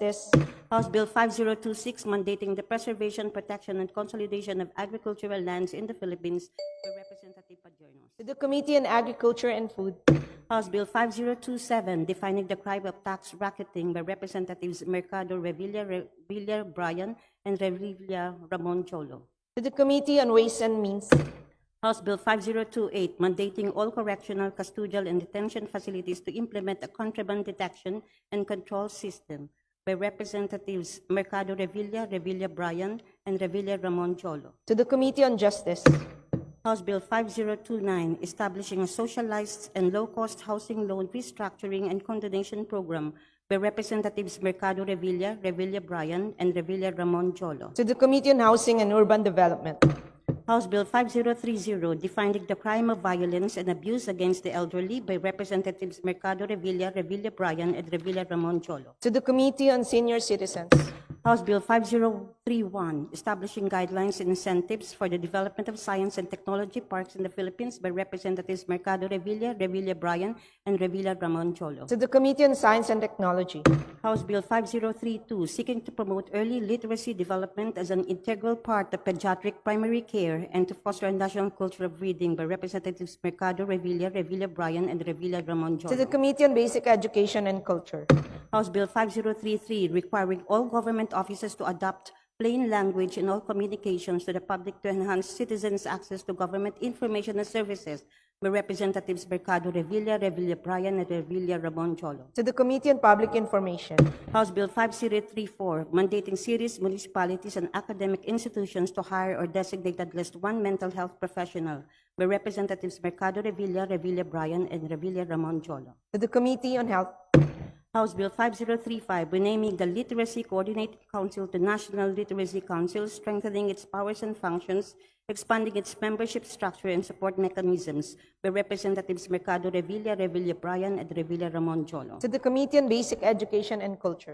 Justice, House Bill 5026, mandating the preservation, protection, and consolidation of agricultural lands in the Philippines by Representative Padiernos. to the Committee on Agriculture and Food, House Bill 5027, defining the crime of tax racketing by Representatives Mercado Revilla, Revilla Bryan, and Revilla Ramon Cholo. to the Committee on Ways and Means, House Bill 5028, mandating all correctional, custodial, and detention facilities to implement a contraband detection and control system by Representatives Mercado Revilla, Revilla Bryan, and Revilla Ramon Cholo. to the Committee on Justice, House Bill 5029, establishing a socialized and low-cost housing loan restructuring and condonation program by Representatives Mercado Revilla, Revilla Bryan, and Revilla Ramon Cholo. to the Committee on Housing and Urban Development, House Bill 5030, defining the crime of violence and abuse against the elderly by Representatives Mercado Revilla, Revilla Bryan, and Revilla Ramon Cholo. to the Committee on Senior Citizens, House Bill 5031, establishing guidelines and incentives for the development of science and technology parks in the Philippines by Representatives Mercado Revilla, Revilla Bryan, and Revilla Ramon Cholo. to the Committee on Science and Technology, House Bill 5032, seeking to promote early literacy development as an integral part of pediatric primary care and to foster a national culture of reading by Representatives Mercado Revilla, Revilla Bryan, and Revilla Ramon Cholo. to the Committee on Basic Education and Culture, House Bill 5033, requiring all government offices to adopt plain language in all communications to the public to enhance citizens' access to government information and services by Representatives Mercado Revilla, Revilla Bryan, and Revilla Ramon Cholo. to the Committee on Public Information, House Bill 5034, mandating cities, municipalities and academic institutions to hire or designate at least one mental health professional by Representatives Mercado Revilla, Revilla Bryan, and Revilla Ramon Cholo. to the Committee on Health, House Bill 5035, renaming the Literacy Coordinating Council to National Literacy Council, strengthening its powers and functions, expanding its membership structure and support mechanisms by Representatives Mercado Revilla, Revilla Bryan, and Revilla Ramon Cholo. to the Committee on Basic Education and Culture,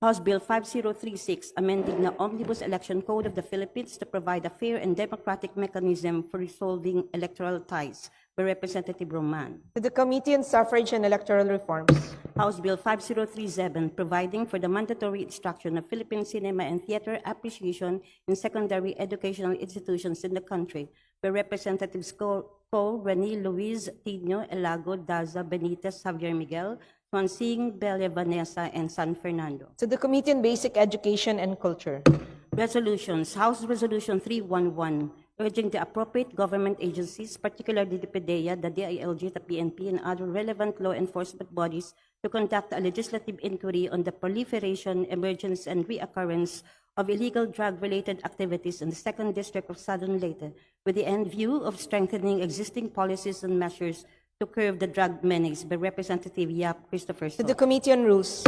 House Bill 5036, amending the Omnibus Election Code of the Philippines to provide a fair and democratic mechanism for resolving electoral ties by Representative Roman. to the Committee on Suffrage and Electoral Reforms, House Bill 5037, providing for the mandatory instruction of Philippine cinema and theater appreciation in secondary educational institutions in the country by Representatives Co, Co Rene Luis Tino Elago Daza Benitez Javier Miguel, Swansing Bella Vanessa, and San Fernando. to the Committee on Basic Education and Culture, Resolutions, House Resolution 311, urging the appropriate government agencies, particularly the PDEA, the DILG, the PNP, and other relevant law enforcement bodies to conduct a legislative inquiry on the proliferation, emergence, and reoccurrence of illegal drug-related activities in the Second District of Southern Leyte, with the end view of strengthening existing policies and measures to curb the drug menace by Representative Yap Christopher to the. Committee on Rules,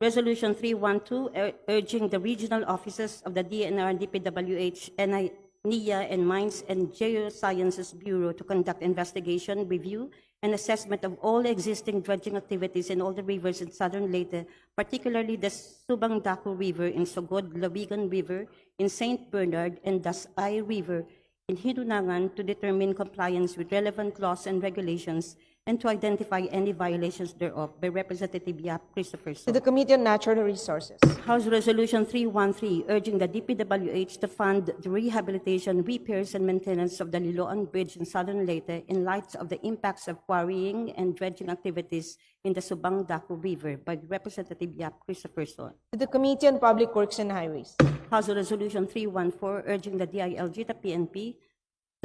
Resolution 312, ur- urging the regional offices of the DNR, DPWH, NI NIA, and Mines and Geosciences Bureau to conduct investigation, review, and assessment of all existing dredging activities in all the rivers in southern Leyte, particularly the Subangdaco River in Sogod, Lawigan River in St. Bernard, and Dasay River in Hinunangan to determine compliance with relevant laws and regulations and to identify any violations thereof by Representative Yap Christopher to Soto. the Committee on Natural Resources, House Resolution 313, urging the DPWH to fund the rehabilitation, repairs, and maintenance of the Liloan Bridge in southern Leyte in light of the impacts of quarrying and dredging activities in the Subang Daco River by Representative Yap Christopher Soto. to the Committee on Public Works and Highways, House Resolution 314, urging the DILG, the PNP,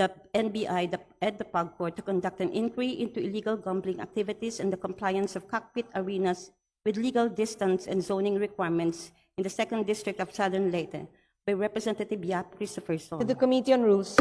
the NBI, the, and the PAGCOR to conduct an inquiry into illegal gambling activities and the compliance of cockpit arenas with legal distance and zoning requirements in the Second District of Southern Leyte by Representative Yap Christopher to Sol. the Committee on Rules,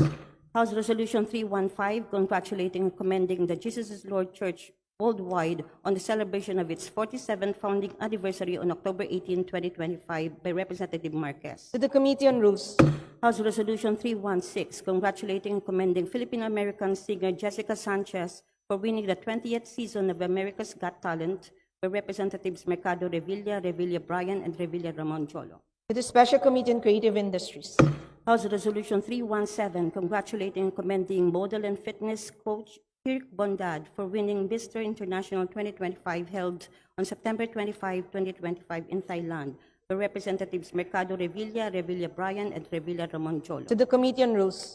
House Resolution 315, congratulating and commending the Jesus is Lord Church worldwide on the celebration of its 47th founding anniversary on October 18, 2025 by Representative Marquez. to the Committee on Rules, House Resolution 316, congratulating and commending Filipino-American singer Jessica Sanchez for winning the 20th season of America's Got Talent by Representatives Mercado Revilla, Revilla Bryan, and Revilla Ramon Cholo. to the Special Committee on Creative Industries, House Resolution 317, congratulating and commending model and fitness coach Kirk Bondad for winning Mr. International 2025 held on September 25, 2025 in Thailand by Representatives Mercado Revilla, Revilla Bryan, and Revilla Ramon Jolo. To the Committee on Rules.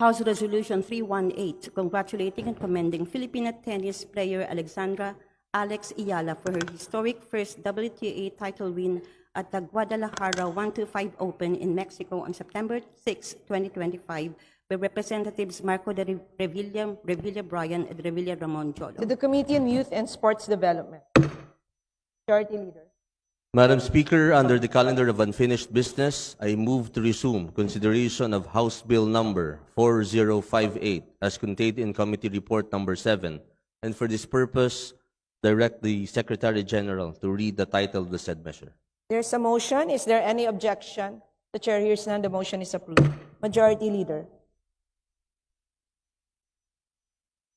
House Resolution 318, congratulating and commending Filipina tennis player Alexandra Alex Iyala for her historic first WTA title win at the Guadalajara 125 Open in Mexico on September 6, 2025, by Representatives Marco de Re- Revilla, Revilla Bryan, and Revilla Ramon Jolo. To the Committee on Youth and Sports Development. Majority Leader. Madam Speaker, under the calendar of unfinished business, I move to resume consideration of House Bill Number 4058 as contained in Committee Report Number 7, and for this purpose, direct the Secretary General to read the title of the said measure. There's a motion. Is there any objection? The chair hears none. The motion is approved. Majority Leader.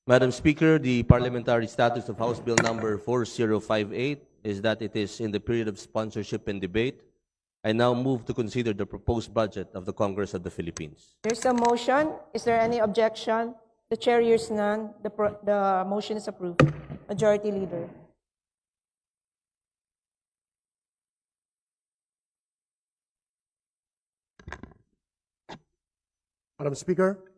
Madam Speaker, the parliamentary status of House Bill Number 4058 is that it is in the period of sponsorship and debate. I now move to consider the proposed budget of the Congress of the Philippines. There's a motion. Is there any objection? The chair hears none. The, pro- the motion is approved. Majority Leader. Madam Speaker,